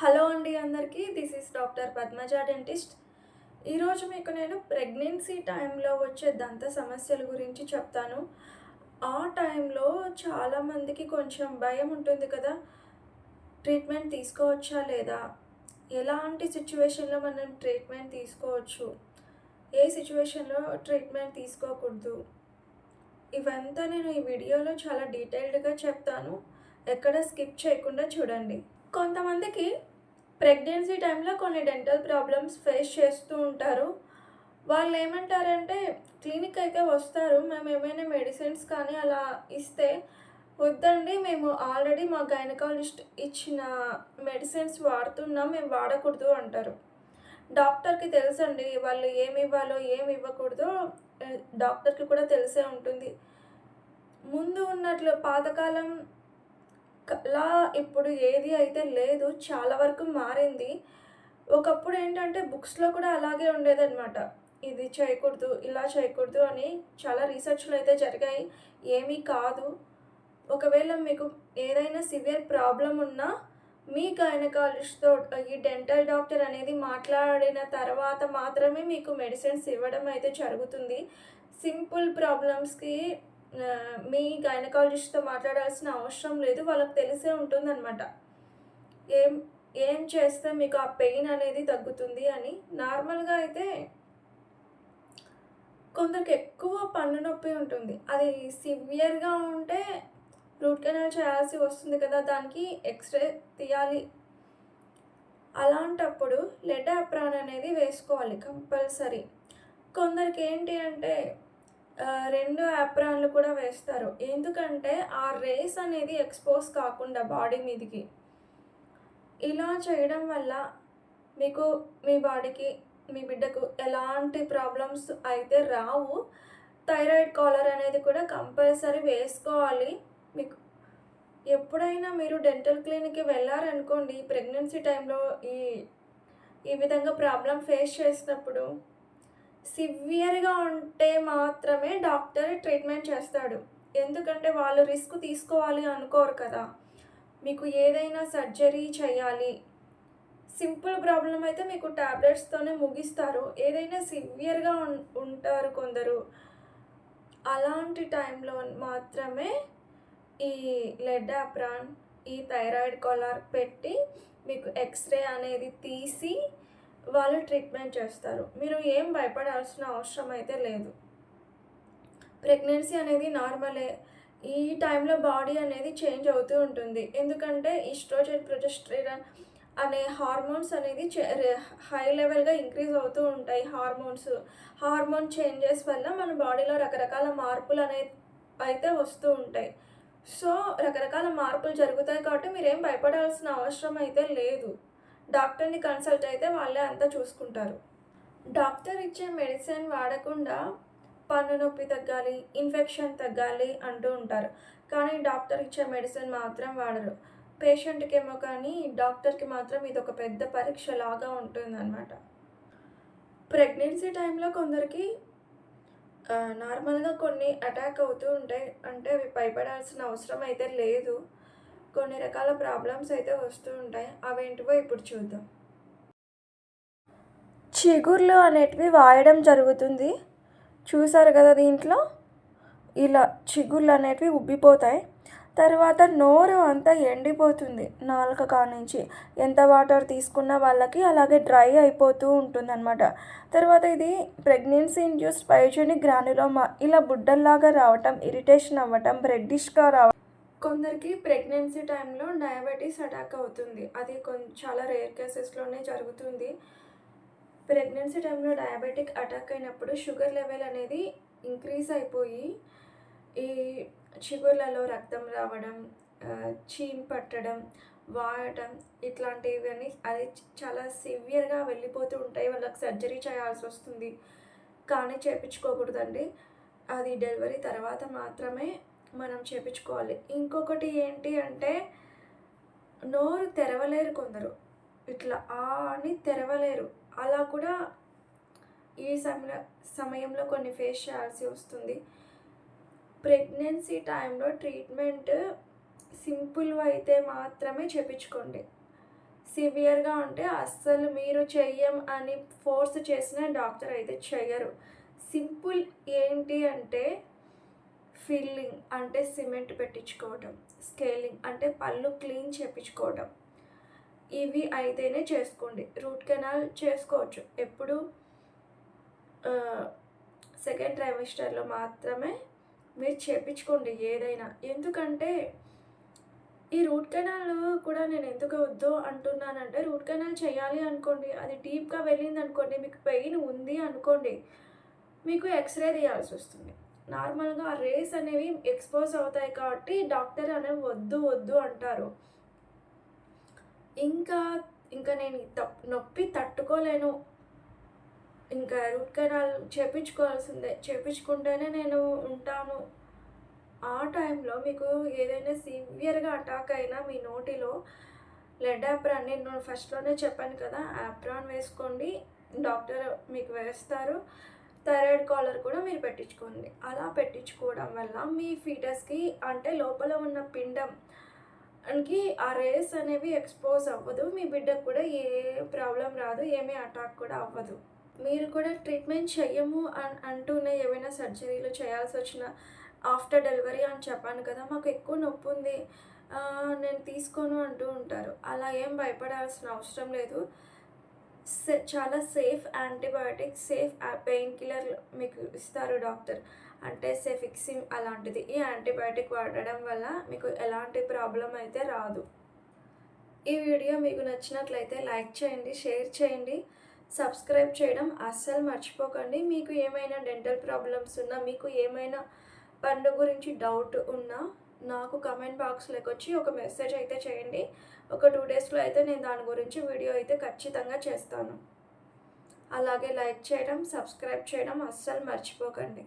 Hello అండి అందరికీ this is doctor Padmaja dentist. ఈరోజు మీకు నేను ప్రెగ్నెన్సీ టైంలో వచ్చే దంత సమస్యల గురించి చెప్తాను. ఆ టైంలో చాలామందికి కొంచెం భయం ఉంటుంది కదా. ట్రీట్మెంట్ తీసుకోవచ్చా లేదా? ఎలాంటి సిచ్యువేషన్లో మనం ట్రీట్మెంట్ తీసుకోవచ్చు? ఏ సిచ్యువేషన్లో ట్రీట్మెంట్ తీసుకోకూడదు? ఇవంతా నేను ఈ వీడియోలో చాలా డీటెయిల్డ్గా చెప్తాను. ఎక్కడ స్కిప్ చేయకుండా చూడండి. కొంతమందికి ప్రెగ్నెన్సీ టైంలో కొన్ని డెంటల్ ప్రాబ్లమ్స్ ఫేస్ చేస్తూ ఉంటారు. వాళ్ళు ఏమంటారంటే క్లినిక్ అయితే వస్తారు మేము ఏమైనా మెడిసిన్స్ కానీ అలా ఇస్తే వద్దండి మేము ఆల్రెడీ మా గైనకాలజిస్ట్ ఇచ్చిన మెడిసిన్స్ వాడుతున్నాం మేము వాడకూడదు అంటారు. డాక్టర్కి తెలుసండి వాళ్ళు ఏమి ఇవ్వాలో ఏమి ఇవ్వకూడదో డాక్టర్కి కూడా తెలిసే ఉంటుంది. ముందు ఉన్నట్లు పాతకాలం లా ఇప్పుడు ఏది అయితే లేదు చాలా వరకు మారింది. ఒకప్పుడు ఏంటంటే బుక్స్లో కూడా అలాగే ఉండేదన్నమాట. ఇది చేయకూడదు ఇలా చేయకూడదు అని చాలా రీసెర్చ్లు అయితే జరిగాయి. ఏమీ కాదు. ఒకవేళ మీకు ఏదైనా సివియర్ ప్రాబ్లం ఉన్నా మీ గైనకాలజిస్ట్తో ఈ డెంటల్ డాక్టర్ అనేది మాట్లాడిన తర్వాత మాత్రమే మీకు మెడిసిన్స్ ఇవ్వడం అయితే జరుగుతుంది. సింపుల్ ప్రాబ్లమ్స్కి మీ గైనకాలజిస్ట్తో మాట్లాడాల్సిన అవసరం లేదు వాళ్ళకి తెలిసే ఉంటుందన్నమాట. ఏం ఏం చేస్తే మీకు ఆ పెయిన్ అనేది తగ్గుతుంది అని. నార్మల్గా అయితే కొందరికి ఎక్కువ పన్ను నొప్పి ఉంటుంది. అది సివియర్గా ఉంటే రూట్ కెనాల్ చేయాల్సి వస్తుంది కదా దానికి ఎక్స్రే తీయాలి. అలాంటప్పుడు లెడ్ అప్రాన్ అనేది వేసుకోవాలి కంపల్సరీ. కొందరికి ఏంటి అంటే రెండు యాప్రాన్లు కూడా వేస్తారు. ఎందుకంటే ఆ రేస్ అనేది ఎక్స్పోజ్ కాకుండా బాడీ మీదకి. ఇలా చేయడం వల్ల మీకు మీ బాడీకి మీ బిడ్డకు ఎలాంటి ప్రాబ్లమ్స్ అయితే రావు. థైరాయిడ్ కాలర్ అనేది కూడా కంపల్సరీ వేసుకోవాలి. మీకు ఎప్పుడైనా మీరు డెంటల్ క్లినిక్కి వెళ్ళారనుకోండి ప్రెగ్నెన్సీ టైంలో ఈ ఈ విధంగా ప్రాబ్లం ఫేస్ చేసినప్పుడు సివియర్గా ఉంటే మాత్రమే డాక్టర్ ట్రీట్మెంట్ చేస్తాడు. ఎందుకంటే వాళ్ళు రిస్క్ తీసుకోవాలి అనుకోరు కదా. మీకు ఏదైనా సర్జరీ చేయాలి. సింపుల్ ప్రాబ్లం అయితే మీకు ట్యాబ్లెట్స్తోనే ముగిస్తారు. ఏదైనా సివియర్గా ఉం ఉంటారు కొందరు. అలాంటి టైంలో మాత్రమే ఈ లెడ్ అప్రాన్ ఈ థైరాయిడ్ కాలర్ పెట్టి మీకు ఎక్స్రే అనేది తీసి వాళ్ళు ట్రీట్మెంట్ చేస్తారు. మీరు ఏం భయపడాల్సిన అవసరం అయితే లేదు. ప్రెగ్నెన్సీ అనేది నార్మలే. ఈ టైంలో బాడీ అనేది చేంజ్ అవుతూ ఉంటుంది. ఎందుకంటే ఈస్ట్రోజెన్ ప్రొజెస్ట్రేరన్ అనే హార్మోన్స్ అనేది హై లెవెల్గా ఇంక్రీజ్ అవుతూ ఉంటాయి హార్మోన్స్. హార్మోన్ చేంజెస్ వల్ల మన బాడీలో రకరకాల మార్పులు అనే అయితే వస్తూ ఉంటాయి. సో రకరకాల మార్పులు జరుగుతాయి కాబట్టి మీరేం భయపడాల్సిన అవసరం అయితే లేదు. డాక్టర్ని కన్సల్ట్ అయితే వాళ్ళే అంతా చూసుకుంటారు. డాక్టర్ ఇచ్చే మెడిసిన్ వాడకుండా పన్ను నొప్పి తగ్గాలి ఇన్ఫెక్షన్ తగ్గాలి అంటూ ఉంటారు. కానీ డాక్టర్ ఇచ్చే మెడిసిన్ మాత్రం వాడరు. పేషెంట్కి ఏమో కానీ డాక్టర్కి మాత్రం ఇది ఒక పెద్ద పరీక్ష లాగా ఉంటుందన్నమాట. ప్రెగ్నెన్సీ టైంలో కొందరికి నార్మల్గా కొన్ని అటాక్ అవుతూ ఉంటాయి. అంటే అవి భయపడాల్సిన అవసరం అయితే లేదు. కొన్ని రకాల ప్రాబ్లమ్స్ అయితే వస్తూ ఉంటాయి. అవేంటివో ఇప్పుడు చూద్దాం. చిగుర్లు అనేటివి వాయడం జరుగుతుంది. చూసారు కదా దీంట్లో? ఇలా చిగుర్లు అనేటివి ఉబ్బిపోతాయి. తర్వాత నోరు అంతా ఎండిపోతుంది. నాలుక కానించి ఎంత వాటర్ తీసుకున్న వాళ్ళకి అలాగే డ్రై అయిపోతూ ఉంటుంది అనమాట తర్వాత ఇది ప్రెగ్నెన్సీ ఇండ్యూస్డ్ పైజెనిక్ గ్రానులోమా ఇలా బుడ్డల్లాగా రావటం ఇరిటేషన్ అవ్వటం రెడ్డిష్గా రావటం కొందరికి ప్రెగ్నెన్సీ టైంలో డయాబెటీస్ అటాక్ అవుతుంది. అది కొం చాలా రేర్ కేసెస్లోనే జరుగుతుంది. ప్రెగ్నెన్సీ టైంలో డయాబెటిక్ అటాక్ అయినప్పుడు షుగర్ లెవెల్ అనేది ఇంక్రీజ్ అయిపోయి ఈ చిగుర్లలో రక్తం రావడం చీమ్ పట్టడం వాడటం ఇట్లాంటివన్నీ అది చాలా సివియర్గా వెళ్ళిపోతూ ఉంటాయి. వాళ్ళకి సర్జరీ చేయాల్సి వస్తుంది. కానీ చేపించుకోకూడదండి. అది డెలివరీ తర్వాత మాత్రమే మనం చేపించుకోవాలి. ఇంకొకటి ఏంటి అంటే నోరు తెరవలేరు కొందరు. ఇట్లా ఆ అని తెరవలేరు. అలా కూడా ఈ సమయ సమయంలో కొన్ని ఫేస్ చేయాల్సి వస్తుంది. ప్రెగ్నెన్సీ టైంలో ట్రీట్మెంట్ సింపుల్ అయితే మాత్రమే చేపించుకోండి. సివియర్‌గా ఉంటే అస్సలు మీరు చెయ్యం అని ఫోర్స్ చేసిన డాక్టర్ అయితే చెయ్యరు. సింపుల్ ఏంటి అంటే ఫిల్లింగ్ అంటే సిమెంట్ పెట్టించుకోవటం. స్కేలింగ్ అంటే పళ్ళు క్లీన్ చేపించుకోవటం. ఇవి అయితేనే చేసుకోండి. రూట్ కెనాల్ చేసుకోవచ్చు. ఎప్పుడు సెకండ్ ట్రైమిస్టర్‌లో మాత్రమే మీరు చేపించుకోండి ఏదైనా. ఎందుకంటే ఈ రూట్ కెనాల్ కూడా నేను ఎందుకు వద్దు అంటున్నానంటే రూట్ కెనాల్ చేయాలి అనుకోండి. అది డీప్‌గా వెళ్ళింది అనుకోండి మీకు పెయిన్ ఉంది అనుకోండి. మీకు ఎక్స్‌రే తీయాల్సి వస్తుంది నార్మల్‌గా ఆ రేస్ అనేవి ఎక్స్‌పోజ్ అవుతాయి కాబట్టి డాక్టర్ అనేవి వద్దు వద్దు అంటారు. ఇంకా, ఇంకా నేను తప్ నొప్పి తట్టుకోలేను. ఇంకా రూట్ కెనాల్ చేపించుకోవాల్సిందే. చేపించుకుంటేనే నేను ఉంటాను. ఆ టైంలో మీకు ఏదైనా సివియర్‌గా అటాక్ అయినా మీ నోటిలో లెడ్ యాప్రాన్ నేను ఫస్ట్‌లోనే చెప్పాను కదా! యాప్రాన్ వేసుకోండి. డాక్టర్ మీకు వేస్తారు. థైరాయిడ్ కాలర్ కూడా మీరు పెట్టించుకోండి. అలా పెట్టించుకోవడం వల్ల మీ ఫీటస్‌కి అంటే లోపల ఉన్న పిండంకి ఆ రేస్ అనేవి ఎక్స్‌పోజ్ అవ్వదు. మీ బిడ్డకి కూడా ఏ ప్రాబ్లం రాదు. ఏమీ అటాక్ కూడా అవ్వదు. మీరు కూడా ట్రీట్మెంట్ చెయ్యము అని అంటూనే ఏమైనా సర్జరీలు చేయాల్సి వచ్చిన ఆఫ్టర్ డెలివరీ అని చెప్పాను కదా! మాకు ఎక్కువ నొప్పి ఉంది నేను తీసుకోను అంటూ ఉంటారు. అలా ఏం భయపడాల్సిన అవసరం లేదు. చాలా safe antibiotic, safe pain killer మీకు ఇస్తారు డాక్టర్. అంటే సెఫిక్సిమ్ అలాంటిది. ఈ యాంటీబయోటిక్ వాడడం వల్ల మీకు ఎలాంటి ప్రాబ్లం అయితే రాదు. ఈ వీడియో మీకు నచ్చినట్లయితే లైక్ చేయండి, షేర్ చేయండి. సబ్స్క్రైబ్ చేయడం అస్సలు మర్చిపోకండి. మీకు ఏమైనా డెంటల్ ప్రాబ్లమ్స్ ఉన్నా, మీకు ఏమైనా పండు గురించి డౌట్ ఉన్నా నాకు కమెంట్ బాక్స్లోకి వచ్చి ఒక మెసేజ్ అయితే చేయండి. ఒక టూ డేస్‌లో అయితే నేను దాని గురించి వీడియో అయితే ఖచ్చితంగా చేస్తాను. అలాగే లైక్ చేయడం, సబ్స్క్రైబ్ చేయడం అస్సలు మర్చిపోకండి.